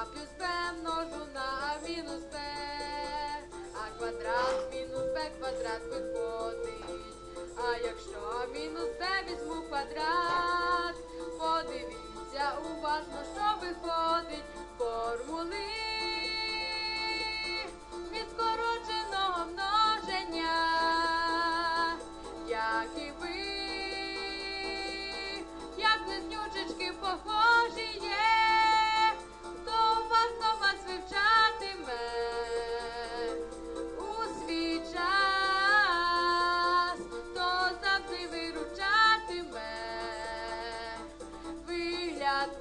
А плюс П множу на А мінус П, А квадрат мінус П квадрат виходить. А якщо мінус П візьму квадрат, подивіться уважно, що виходить формули.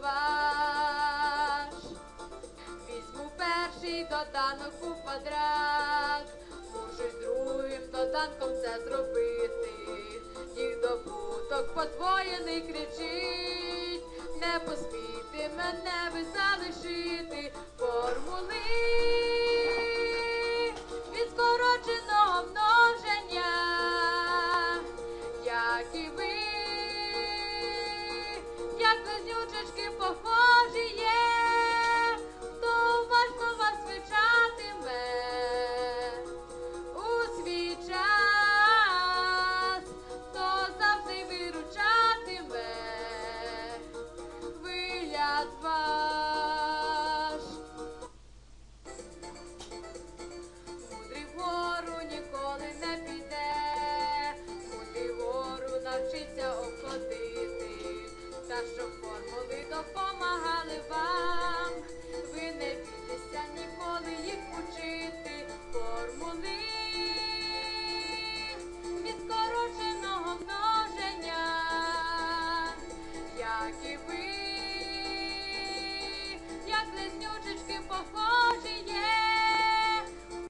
Ваш. Візьму перший доданок у квадрат, й з другим доданком це зробити. Їх добуток подвоєний кричить, не поспійте мене ви залишити формули від скороченого множення, як і ви, близнючечки похожі є, хто уважно вас вивчатиме. У свій час, то завжди виручатиме. Вигляд ваш. Мудрий вгору ніколи не піде, мудрий вгору навчиться обходити, щоб формули допомагали вам, ви не бійтеся ніколи їх учити, формули від скороченого множення, як і ви, як близнючечки похожі